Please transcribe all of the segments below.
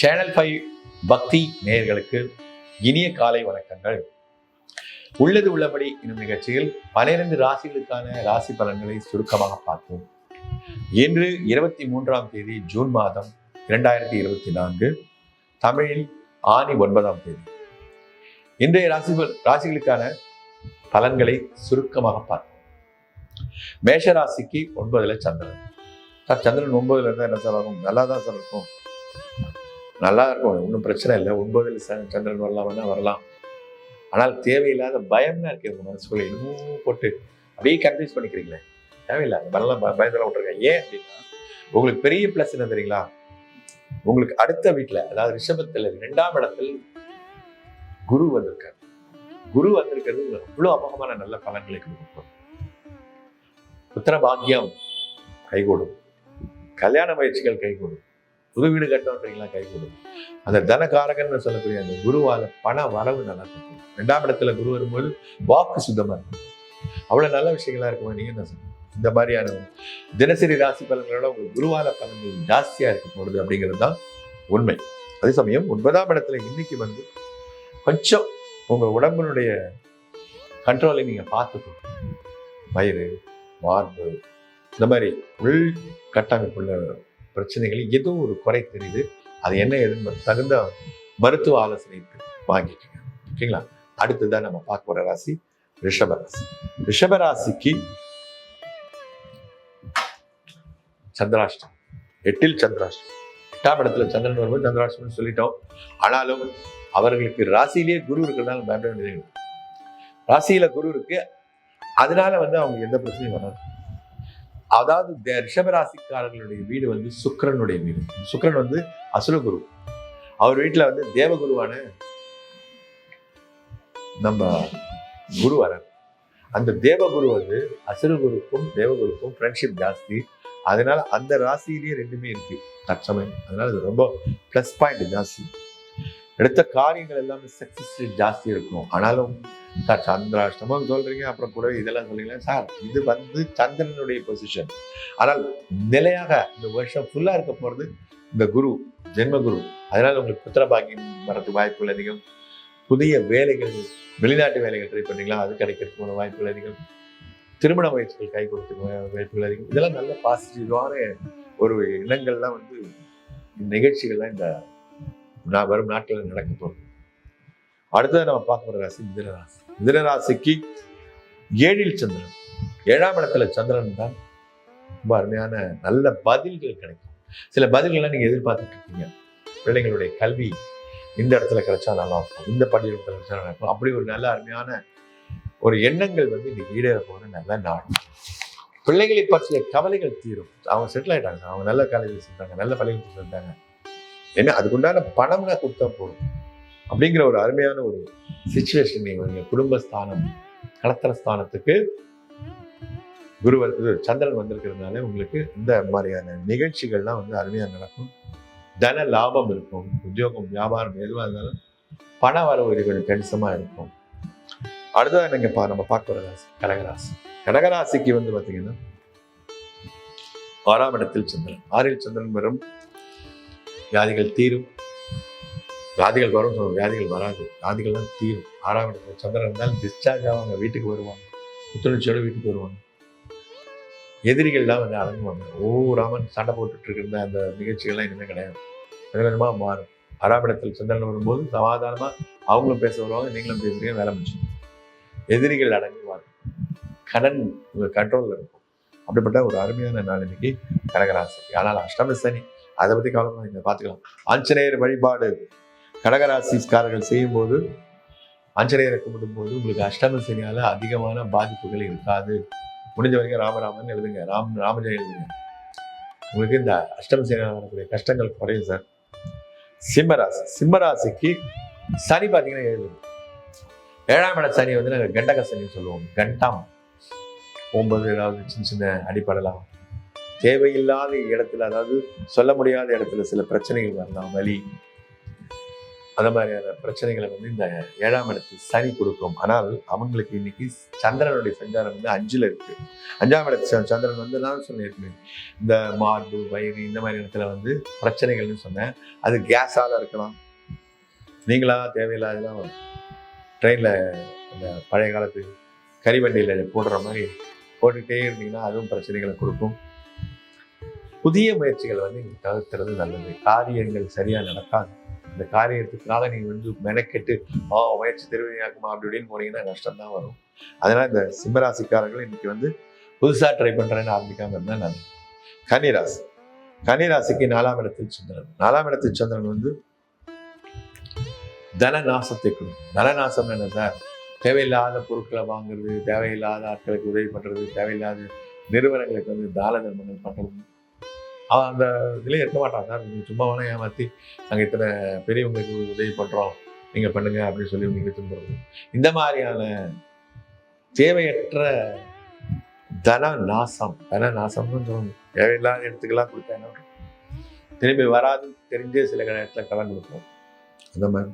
Channel five பக்தி நேயர்களுக்கு இனிய காலை வணக்கங்கள். உள்ளது உள்ளபடி என்னும் நிகழ்ச்சியில் பனிரெண்டு ராசிகளுக்கான ராசி பலன்களை சுருக்கமாக பார்த்தோம் இன்று இருபத்தி மூன்றாம் தேதி ஜூன் மாதம் இரண்டாயிரத்தி இருபத்தி நான்கு தமிழில் ஆணி ஒன்பதாம் தேதி. இன்றைய ராசி ராசிகளுக்கான பலன்களை சுருக்கமாக பார்ப்போம். மேஷ ராசிக்கு ஒன்பதுல சந்திரன். சார் சந்திரன் ஒன்பதுல இருந்தால் என்ன சார் ஆகும்? நல்லா தான் சார் இருக்கும். நல்லா இருக்கும் ஒன்றும் பிரச்சனை இல்லை. ஒன்பதில் ச- சந்திரன் வரலாம்னா வரலாம். ஆனால் தேவையில்லாத பயம்னா இருக்கு உங்க மனசுக்குள்ள. இன்னும் போட்டு அப்படியே கன்ஃபியூஸ் பண்ணிக்கிறீங்களே. தேவையில்லாத பலம் பயத்தெல்லாம் விட்டுருக்கேன் ஏன் அப்படின்னா உங்களுக்கு பெரிய ப்ளஸ் என்ன தெரியுங்களா? உங்களுக்கு அடுத்த வீட்டில் அதாவது ரிஷபத்தில் ரெண்டாம் இடத்தில் குரு வந்திருக்காரு. குரு வந்திருக்கிறது உங்களுக்கு அவ்வளோ அமோகமான நல்ல பலன்களை கொடுக்கும். புத்திர பாக்கியம் கைகூடும். கல்யாண முயற்சிகள் கைகூடும். புது வீடு கட்டணுன்றீங்களா கை கொடுக்கும் அந்த தனகாரகன்னு சொல்லக்கூடிய அந்த குருவால பண வரவு நல்லா இருக்கும் ரெண்டாம் இடத்துல குரு வரும்போது வாக்கு சுத்தமா இருக்கும் அவ்வளவு நல்ல விஷயங்களா இருக்குமா? நீங்க என்ன சொல்லுங்க இந்த மாதிரியான தினசரி ராசி பலன்களோட உங்கள் குருவால பலன்கள் ஜாஸ்தியா இருக்க போடுது அப்படிங்கிறது தான் உண்மை. அதே சமயம் ஒன்பதாம் இடத்துல இன்னைக்கு வந்து கொஞ்சம் உங்க உடம்பினுடைய கண்ட்ரோலை நீங்க பார்த்துக்கணும். வயிறு மார்பு இந்த மாதிரி உள் கட்டமைப்புள்ள பிரச்சனைகள் ஏதோ ஒரு குறை தெரியுது. அது என்ன ஏதுன்னு தகுந்த மருத்துவ ஆலோசனை வாங்கிக்கோங்க ஓகேங்களா? அடுத்ததான் நம்ம பார்க்க போற ராசி ரிஷப ராசி. ரிஷப ராசிக்கு சந்திராஷ்டம் எட்டில் சந்திராஷ்டம் எட்டாம் இடத்துல சந்திரன் வரும்போது சந்திராஷ்டம்னு சொல்லிட்டோம். ஆனாலும் அவர்களுக்கு ராசியிலேயே குரு இருக்கிறதுனால பயப்பட வேண்டியது. ராசியில குரு இருக்கு. அதனால வந்து அவங்க எந்த பிரச்சனையும் வராது. அதாவது ரிஷபராசிக்காரர்களுடைய வீடு வந்து சுக்கிரனுடைய வீடு. சுக்கிரன் வந்து அசுரகுரு. அவர் வீட்டுல வந்து தேவகுருவான நம்ம குரு வரன் அந்த தேவகுரு வந்து அசுரகுருக்கும் தேவகுருக்கும் ஃப்ரெண்ட்ஷிப் ஜாஸ்தி. அதனால அந்த ராசியிலேயே ரெண்டுமே இருக்கு. தற்சமயம். அதனால இது ரொம்ப ப்ளஸ் பாயிண்ட் ஜாஸ்தி. எடுத்த காரியங்கள் எல்லாமே சக்சஸ் ஜாஸ்தி இருக்கும். ஆனாலும் சார் சந்திராஷ்டமம் சொல்றீங்க அப்புறம் கூட இதெல்லாம் சொல்றீங்களா? சார் இது வந்து சந்திரனுடைய பொசிஷன் ஆனால் நிலையாக இந்த வருஷம் ஃபுல்லா இருக்க போறது இந்த குரு ஜென்ம குரு அதனால உங்களுக்கு புத்திர பாக்கியம் வரதுக்கு வாய்ப்புகள் அதிகம். புதிய வேலைகள் வெளிநாட்டு வேலைகள் ட்ரை பண்ணீங்களா? அது கிடைக்கிறதுக்கு வாய்ப்புகள் அதிகம். திருமண முயற்சிகள் கை கொடுத்துக்க வாய்ப்புகள் அதிகம். இதெல்லாம் நல்ல பாசிட்டிவான ஒரு இனங்கள்லாம் வந்து இந்த நிகழ்ச்சிகள்லாம் இந்த நான் வரும் நாட்களில் நடக்க போகுது. அடுத்தது நம்ம பார்க்க போற ராசி மிதனராசி. மிதனராசிக்கு ஏழில் சந்திரன். ஏழாம் இடத்துல சந்திரன் தான் ரொம்ப அருமையான நல்ல பதில்கள் கிடைக்கும். சில பதில்கள்லாம் நீங்க எதிர்பார்த்துட்டு இருக்கீங்க. பிள்ளைங்களுடைய கல்வி இந்த இடத்துல கிடைச்சா நல்லா இருக்கும். இந்த பள்ளியிடத்தில் கிடைச்சா நல்லா இருக்கும். அப்படி ஒரு நல்ல அருமையான ஒரு எண்ணங்கள் வந்து இன்னைக்கு ஈடேற போகிற நல்ல நாள். பிள்ளைகளை பற்றிய கவலைகள் தீரும். அவங்க செட்டில் ஆகிட்டாங்க அவங்க நல்ல காலேஜில் சேர்ந்தாங்க. நல்ல பள்ளிகள் சேர்ந்தாங்க. ஏன்னா அதுக்குண்டான பணம்னா கொடுத்தா போதும். அப்படிங்கிற ஒரு அருமையான ஒரு சுச்சுவேஷன் நீங்க உங்க குடும்பஸ்தானம் கலத்தர ஸ்தானத்துக்கு குரு வந்து- சந்திரன் வந்திருக்கிறதுனால உங்களுக்கு இந்த மாதிரியான நிகழ்ச்சிகள்லாம் வந்து அருமையா நடக்கும். தன லாபம் இருக்கும். உத்தியோகம் வியாபாரம் எதுவாக இருந்தாலும் பண வரவு கொஞ்சம் கணிசமா இருக்கும். அடுத்ததாக என்னங்க பா நம்ம பார்க்க போற ராசி? கடகராசி. கடகராசிக்கு வந்து பாத்தீங்கன்னா ஆறாம் இடத்தில் சந்திரன். ஆறில் சந்திரன் வரும். வியாதிகள் தீரும். வியாதிகள் வரும் சொல்லுவோம், வியாதிகள் வராது. வியாதிகள்லாம் தீரும். ஆறாம் இடத்துல சந்திரன் இருந்தாலும் டிஸ்சார்ஜ் ஆவாங்க. வீட்டுக்கு வருவாங்க. புத்துணர்ச்சியோட வீட்டுக்கு வருவாங்க. எதிரிகள்லாம் வந்து அடங்குவாங்க? ஓ ராமன் சண்டை போட்டுட்டு இருக்கிற அந்த நிகழ்ச்சிகள்லாம் இனிமேல் கிடையாது. கொஞ்சம் கொஞ்சமா மாறும். ஆறாம் சந்திரன் வரும்போது சமாதானமா அவங்களும் பேச வருவாங்க நீங்களும் பேசுறீங்க வேலை முடிச்சு எதிரிகள் அடங்குவாங்க. கடன் உங்க கண்ட்ரோல்ல இருக்கும். அப்படிப்பட்ட ஒரு அருமையான நாள் இன்னைக்கு கடகராசி. ஆனால் அஷ்டம சனி. அதை பத்தி கவலைப்படாதீங்க. பார்த்துக்கலாம். ஆஞ்சநேயர் வழிபாடு. கடகராசிக்காரர்கள் செய்யும்போது ஆஞ்சநேயரை கும்பிடும்போது உங்களுக்கு அஷ்டம சனியால அதிகமான பாதிப்புகள் இருக்காது. முடிஞ்ச வரைக்கும் ராமராமன் எழுதுங்க. ராம் ராமஜெயம் எழுதுங்க. உங்களுக்கு இந்த அஷ்டம சனியால் வரக்கூடிய கஷ்டங்கள் குறையும் சார். சிம்மராசி சிம்மராசிக்கு சனி பார்த்தீங்கன்னா ஏழு. ஏழாம் இட சனி வந்து நாங்கள் கண்டக சனின்னு சொல்லுவோம். கண்டம். ஒன்பது ஏதாவது சின்ன சின்ன அடிப்படலாம் தேவையில்லாத இடத்துல அதாவது சொல்ல முடியாத இடத்துல சில பிரச்சனைகள் வரலாம். வலி. அந்த மாதிரியான பிரச்சனைகளை வந்து இந்த ஏழாம் இடத்து சனி கொடுக்கும். ஆனால் அவங்களுக்கு இன்னைக்கு சந்திரனுடைய சஞ்சாரம் வந்து அஞ்சில் இருக்கு. அஞ்சாம் இடத்து சந்திரன் வந்து நான் சொன்னேன் இந்த மார்பு வயிறு இந்த மாதிரி இடத்துல வந்து பிரச்சனைகள்னு சொன்னேன். அது கேஸால இருக்கலாம். நீங்களா தேவையில்லாதெல்லாம் ட்ரெயினில் இந்த பழைய காலத்து கரிவண்டியில் போடுற மாதிரி போட்டுக்கிட்டே இருந்தீங்கன்னா அதுவும் பிரச்சனைகளை கொடுக்கும். புதிய முயற்சிகளை வந்து நீங்கள் தவிர்த்துறது நல்லது. காரியங்கள் சரியாக நடக்காது. இந்த காரியத்துக்காக நீங்கள் வந்து மெனக்கெட்டு ஆ முயற்சி திருவினையாக்குமா அப்படி இப்படின்னு போனீங்கன்னா நஷ்டம் தான் வரும். அதனால் இந்த சிம்மராசிக்காரர்கள் இன்னைக்கு வந்து புதுசாக ட்ரை பண்ணுறேன்னு ஆரம்பிக்காமல் இருந்தால் நல்லது. கன்னிராசி. கன்னிராசிக்கு நாலாம் இடத்தில் சந்திரன். நாலாம் இடத்தில் சந்திரன் வந்து தன நாசத்தை கொடுக்கும். தன நாசம் என்ன சார்? தேவையில்லாத பொருட்களை வாங்குறது தேவையில்லாத ஆட்களுக்கு உதவி பண்ணுறது தேவையில்லாத நிறுவனங்களுக்கு வந்து தான தர்மங்கள் பண்ணுறது அவன் அந்த இதிலே இருக்க மாட்டான் சார் நீங்க சும்மா வேணா ஏமாத்தி நாங்கள் இத்தனை பெரியவங்களுக்கு உதவி பண்றோம். நீங்க பண்ணுங்க அப்படின்னு சொல்லி நீங்க திரும்புறது. இந்த மாதிரியான தேவையற்ற தன நாசம் தன நாசம்னு சொல்லணும். தேவையில்லாத இடத்துக்கெல்லாம் கொடுத்தேன் என்ன திரும்பி வராதுன்னு தெரிஞ்சே சில இடத்துல கடன் கொடுப்போம். அந்த மாதிரி.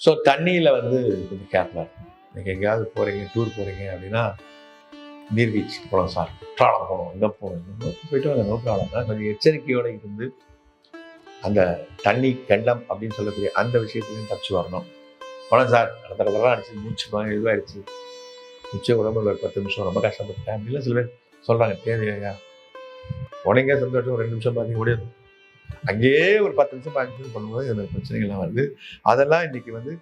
ஸோ தண்ணியில் வந்து கொஞ்சம் கேர்ஃபுல்லாக இருக்கும் நீங்கள் எங்கேயாவது போகிறீங்க டூர் போகிறீங்க அப்படின்னா நீர்வீழ்ச்சி போகலாம் சார். குற்றாலம் போகணும். இங்கே போகணும்? போயிட்டு அந்த நோ கொஞ்சம் எச்சரிக்கையோடு இருந்து அந்த தண்ணி கண்டம் அப்படின்னு சொல்லக்கூடிய அந்த விஷயத்துலையும் தப்பிச்சு வரணும். போனோம் சார். அடுத்த தடவை அடிச்சு மூச்சு வாங்க இதுவாகிடுச்சு மிச்ச உடம்புல ஒரு பத்து நிமிஷம் ரொம்ப கஷ்டப்பட்டேன் அப்படிலாம் சில பேர் சொல்கிறாங்க தேவையா உனக்கே சந்தோஷம். ஒரு ரெண்டு நிமிஷம் பார்த்து முடியாது அங்கேயே ஒரு பத்து நிமிஷம் பதினஞ்சு நிமிஷம் பண்ணும்போது இந்த பிரச்சனைகள்லாம் வருது. அதெல்லாம் இன்னைக்கு வந்து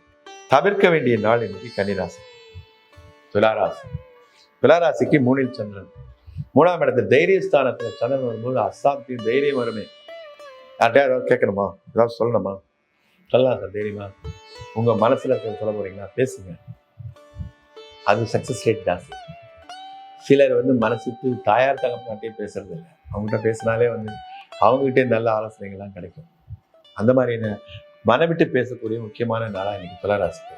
தவிர்க்க வேண்டிய நாள் இன்னைக்கு கன்னிராசி. துளாராசி துளாராசிக்கு மூணில் சந்திரன். மூணாம் இடத்துல தைரியஸ்தானத்தில் சந்திரன் வரும்போது அசாத்திய தைரியம் வருமே. யார்கிட்ட ஏதாவது கேட்கணுமா? ஏதாவது சொல்லணுமா? சொல்லலாம் சார் தைரியமா. உங்க மனசுல இருக்கிற சொல்ல போறீங்களா? பேசுங்க. அது சக்ஸஸ் ரேட் ஜாஸ்தி. சிலர் வந்து மனசுக்கு தாயார் தகப்பாட்டே பேசுறது இல்லை. அவங்ககிட்ட பேசினாலே வந்து அவங்ககிட்டே நல்ல ஆலோசனைகள்லாம் கிடைக்கும். அந்த மாதிரியான மனம் விட்டு பேசக்கூடிய முக்கியமான நாளா இன்னைக்கு துளாராசிக்கு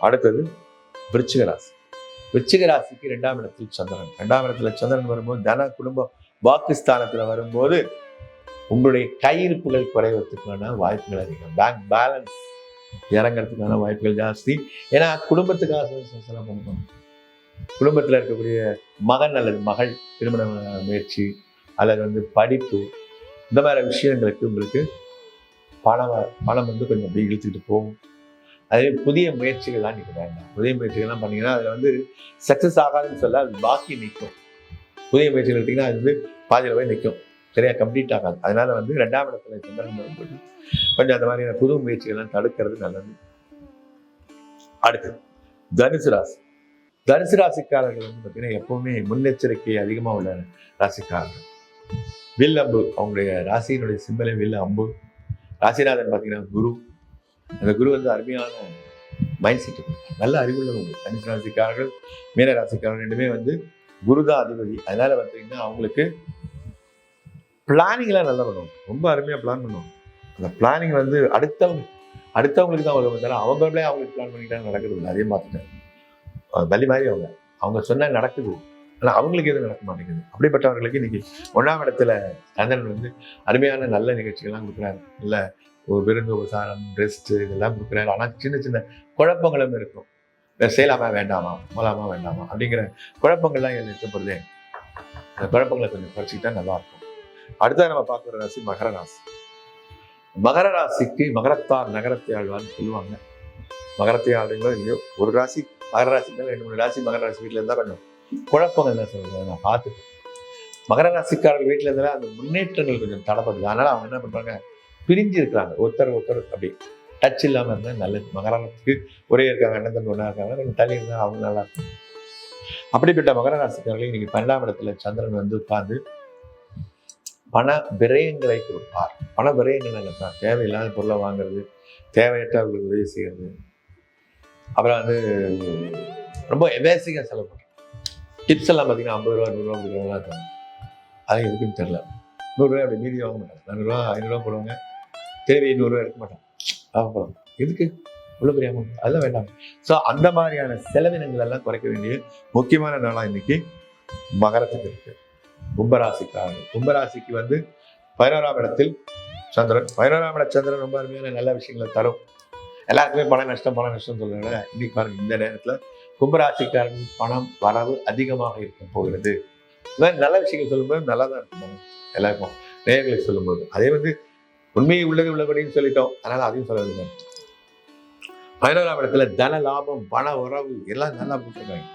அடுத்தது விருச்சிக ராசி. விருச்சிக ராசிக்கு ரெண்டாம் இடத்தில் சந்திரன். ரெண்டாம் இடத்துல சந்திரன் வரும்போது தன குடும்ப வாக்குஸ்தானத்தில் வரும்போது உங்களுடைய கையிருப்புகள் குறைவதற்கான வாய்ப்புகள் அதிகம். பேங்க் பேலன்ஸ் இறங்கிறதுக்கான வாய்ப்புகள் ஜாஸ்தி. ஏன்னா குடும்பத்துக்காக செலவு பண்ணணும். குடும்பத்தில் இருக்கக்கூடிய மகன் அல்லது மகள் திருமண முயற்சி அல்லது வந்து படிப்பு இந்த மாதிரி விஷயங்களுக்கு உங்களுக்கு பணம் பணம் வந்து கொஞ்சம் அப்படி இழுத்துக்கிட்டு போகும். அதே புதிய முயற்சிகள்லாம் நீங்கள் வேண்டாம். புதிய முயற்சிகள்லாம் பண்ணிங்கன்னா அதில் வந்து சக்ஸஸ் ஆகாதுன்னு சொல்ல அது பாக்கி நிற்கும் புதிய முயற்சிகள் எடுத்திங்கன்னா அது வந்து பாதியில் போய் நிற்கும் சரியாக கம்ப்ளீட் ஆகாது. அதனால வந்து ரெண்டாம் இடத்துல சந்திரன் வரும்போது கொஞ்சம் அந்த மாதிரியான புது முயற்சிகள்லாம் தடுக்கிறது நல்லது. அடுத்து தனுசு ராசி. தனுசு ராசிக்காரர்கள் வந்து பார்த்தீங்கன்னா எப்பவுமே முன்னெச்சரிக்கை அதிகமாக உள்ள ராசிக்காரர்கள். வில் அம்பு அவங்களுடைய ராசியினுடைய சிம்பலே வில் அம்பு ராசிநாதன் பார்த்தீங்கன்னா குரு. அந்த குரு வந்து அருமையான மைண்ட் செட் நல்ல அறிவுள்ளவங்க. தனுசு ராசிக்காரர்கள் மீன ராசிக்காரர்கள் ரெண்டுமே வந்து குரு தான் அதிபதி. அதனால பார்த்தீங்கன்னா அவங்களுக்கு பிளானிங்லாம் நல்லா பண்ணுவாங்க. ரொம்ப அருமையாக பிளான் பண்ணுவாங்க. அந்த பிளானிங் வந்து அடுத்தவங்க அடுத்தவங்களுக்கு தான் அவங்க வந்தாலும் அவங்களே அவங்களுக்கு பிளான் பண்ணிட்டாங்க நடக்கிறது இல்லை. அதே மாற்றிட்டாங்க அஹ் பலி மாதிரி அவங்க அவங்க சொன்னா நடக்குது. ஆனால் அவங்களுக்கு எதுவும் நடக்க மாட்டேங்குது. அப்படிப்பட்டவர்களுக்கு இன்னைக்கு ஒன்றாம் இடத்துல சந்திரன் வந்து அருமையான நல்ல நிகழ்ச்சிகள்லாம் கொடுக்குறாரு. நல்ல ஒரு விருந்து உபசாரம் ரெஸ்ட்டு இதெல்லாம் கொடுக்குறாரு. ஆனால் சின்ன சின்ன குழப்பங்களும் இருக்கும். செய்யலாமா? வேண்டாமா? போகலாமா வேண்டாமா? அப்படிங்கிற குழப்பங்கள்லாம் எல்லாம் இருக்கப்படுதே அந்த குழப்பங்களை கொஞ்சம் குறைச்சிக்கிட்டா நல்லா இருக்கும் அடுத்தது நம்ம பார்க்குற ராசி மகர ராசி. மகர ராசிக்கு மகரத்தார் நகரத்தை ஆழ்வான்னு சொல்லுவாங்க. மகரத்தை ஆளுங்களோ இல்லையோ? ஒரு ராசி மகர ராசி மேலே ரெண்டு மூணு ராசி மகர ராசி வீட்டில் இருந்தால் கொஞ்சம் குழப்பங்கள் தான் சொல்லுங்க நான் பார்த்துட்டேன். மகர ராசிக்காரர்கள் வீட்டில் இருந்தாலும் அந்த முன்னேற்றங்கள் கொஞ்சம் தடப்படுது அதனால அவங்க என்ன பண்றாங்க பிரிஞ்சு இருக்கிறாங்க ஒருத்தர் ஒருத்தர் அப்படி டச் இல்லாமல் இருந்தால் நல்லது. மகரத்துக்கு ஒரே இருக்காங்க அண்ணன் தம்பி ஒன்றா இருக்காங்க. கொஞ்சம் தள்ளி இருந்தால் அவங்க நல்லா இருக்கும். அப்படிப்பட்ட மகர ராசிக்காரர்கள் இன்னைக்கு பன்னெண்டாம் இடத்துல சந்திரன் வந்து உட்கார்ந்து பண விரயங்களை கொடுப்பார். பண விரயங்கள் என்ன சார்? தேவையில்லாத பொருளை வாங்குறது தேவையற்றவர்களுக்கு உதவி செய்யறது. அப்புறம் வந்து ரொம்ப எவேசிக்காக செலவு பண்ணுறது டிப்ஸ் எல்லாம் பார்த்தீங்கன்னா ஐம்பது ரூபா நூறுரூவா கொடுக்குறவங்களாம் இருக்காங்க. அது எதுக்குன்னு தெரியல. நூறுரூவா அப்படி மீதி வாங்க மாட்டாங்க. நானூறுரூவா ஐநூறுரூவா போடுவாங்க. தேவை நூறுரூவா எடுக்க மாட்டான். வாங்க எதுக்கு? இவ்வளோ பெரிய அமௌண்ட் அதெல்லாம் வேண்டாம். ஸோ அந்த மாதிரியான செலவினங்கள் எல்லாம் குறைக்க வேண்டிய முக்கியமான நாளாக இன்னைக்கு மகரத்துக்கு இருக்கு. கும்பராசிக்காரங்க கும்பராசிக்கு வந்து பதினோராம் இடத்தில் சந்திரன். பதினோராம் இட சந்திரன் ரொம்ப அருமையான நல்ல விஷயங்களை தரும். எல்லாருக்குமே பண நஷ்டம் பண நஷ்டம் சொல்கிறாங்க இன்னைக்கு பாருங்க இந்த நேரத்தில் கும்பராசிக்காரன் பணம் வரவு அதிகமாக இருக்க போகிறது. இந்த மாதிரி நல்ல விஷயங்கள் சொல்லும்போது நல்லா தான் இருக்கும். எல்லாருக்கும் நேயர்களுக்கு சொல்லும்போது. அதே வந்து உண்மையை உள்ளது உள்ளபடின்னு சொல்லிட்டோம். அதனால அதையும் சொல்ல வேண்டும் பதினோராம் இடத்துல தன லாபம் பண உறவு எல்லாம் நல்லா போட்டிருக்காங்க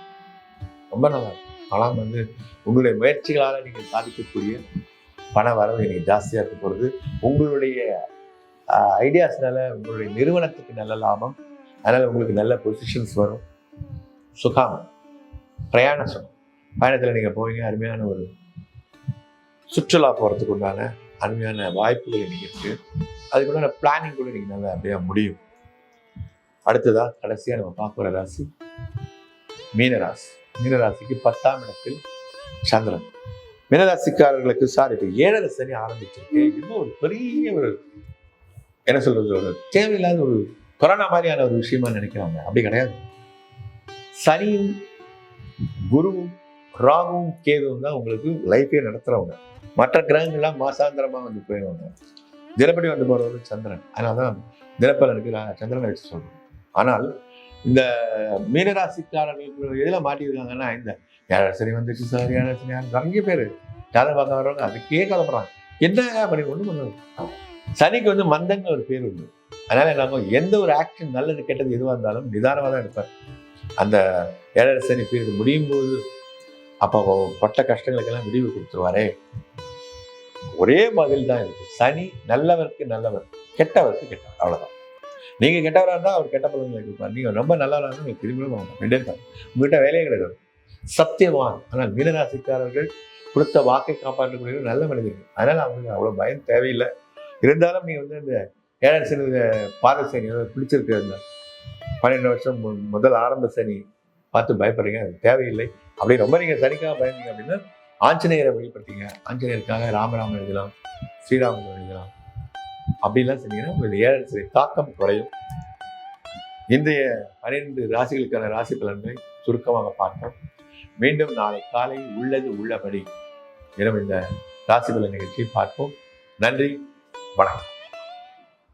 ரொம்ப நல்லா பணம் வந்து உங்களுடைய முயற்சிகளால் நீங்கள் சாதிக்கக்கூடிய பண வரவு இன்னைக்கு ஜாஸ்தியாக இருக்க போகிறது உங்களுடைய ஐடியாஸ்னால உங்களுடைய நிறுவனத்துக்கு நல்ல லாபம். அதனால உங்களுக்கு நல்ல பொசிஷன்ஸ் வரும். சுகம் பிரயாண சுகம் பயணத்தில் நீங்கள் போவீங்க. அருமையான ஒரு சுற்றுலா போகிறதுக்கு உண்டான அருமையான வாய்ப்புகள் இன்னைக்கு இருக்கு அதுக்குள்ள பிளானிங் கூட இன்னைக்கு நல்லா அப்படியே முடியும். அடுத்ததா கடைசியா நம்ம பார்க்குற ராசி மீனராசி. மீனராசிக்கு பத்தாம் இடத்தில் சந்திரன். மீனராசிக்காரர்களுக்கு சார் இப்போ ஏழரை சனி ஆரம்பிச்சிருக்கு. இன்னும் ஒரு பெரிய ஒரு என்ன சொல்றது ஒரு தேவையில்லாத ஒரு கொரோனா மாதிரியான ஒரு விஷயமா நினைக்கிறாங்க. அப்படி கிடையாது. சனியும் குருவும் ராகுவும் கேதுவும் தான் உங்களுக்கு லைஃபே நடத்துறவங்க. மற்ற கிரகங்கள்லாம் மாசாந்திரமா வந்து போயிடுவாங்க. தினப்படி வந்து போறவர் சந்திரன். அதனால தான் தினப்பலனுக்கு நான் சந்திரனை வச்சு சொல்றேன். ஆனால் இந்த மீனராசிக்காரர்களுக்கு எதில் மாட்டியிருக்காங்கன்னா இந்த சரி வந்துச்சு சார் ஏழரை நிறைய பேர். ஜாதகம் பார்க்க வர்றவங்க அதுக்கே கிளம்புறாங்க என்ன பண்ணி ஒன்றும் பண்ணுவாங்க சனிக்கு வந்து மந்தங்க ஒரு பேர் உண்டு. அதனால நம்ம எந்த ஒரு ஆக்ஷன் நல்லது கெட்டது எதுவாக இருந்தாலும் நிதானமாக தான் இருப்பார். அந்த ஏழரை சனி பீரியட் முடியும் போது அப்போ பட்ட கஷ்டங்களுக்கெல்லாம் விடிவு கொடுத்துருவாரே. ஒரே பதில் தான் இருக்கு சனி நல்லவருக்கு நல்லவர் கெட்டவருக்கு கெட்டவர். அவ்வளவுதான். நீங்க கெட்டவராக இருந்தால் அவர் கெட்ட பலன்களை கொடுப்பார். நீங்க ரொம்ப நல்லவராக இருந்தால் உங்களுக்கு திரும்பி வாங்க. இருப்பார் உங்ககிட்ட வேலையே கிடையாது. சத்தியவான். ஆனால் மீனராசிக்காரர்கள் கொடுத்த வாக்கை காப்பாற்றக்கூடிய நல்ல மனிதர்கள் அதனால அவங்களுக்கு அவ்வளவு பயம் தேவையில்லை. இருந்தாலும் நீங்கள் வந்து இந்த ஏழாம் சனி பாத சனி பிடிச்சிருக்கு அந்த பன்னெண்டு வருஷம் முதல் ஆரம்ப சனி. பார்த்து பயப்படுறீங்க. அது தேவையில்லை. அப்படி ரொம்ப நீங்க சனிக்காக பயந்தீங்க அப்படின்னா ஆஞ்சநேயரை வெளிப்படுத்திங்க ஆஞ்சநேயருக்காக ராமராமன் எழுதலாம் ஸ்ரீராமன் எழுதலாம். அப்படிலாம் செஞ்சீங்கன்னா உங்களுக்கு ஏழரை தாக்கம் குறையும். இன்றைய பன்னிரெண்டு ராசிகளுக்கான ராசி பலன்களை சுருக்கமாக பார்த்தோம் மீண்டும் நாளை காலை உள்ளது உள்ளபடி. இரவு இந்த ராசி பலன் நிகழ்ச்சியை பார்ப்போம். நன்றி. வணக்கம்.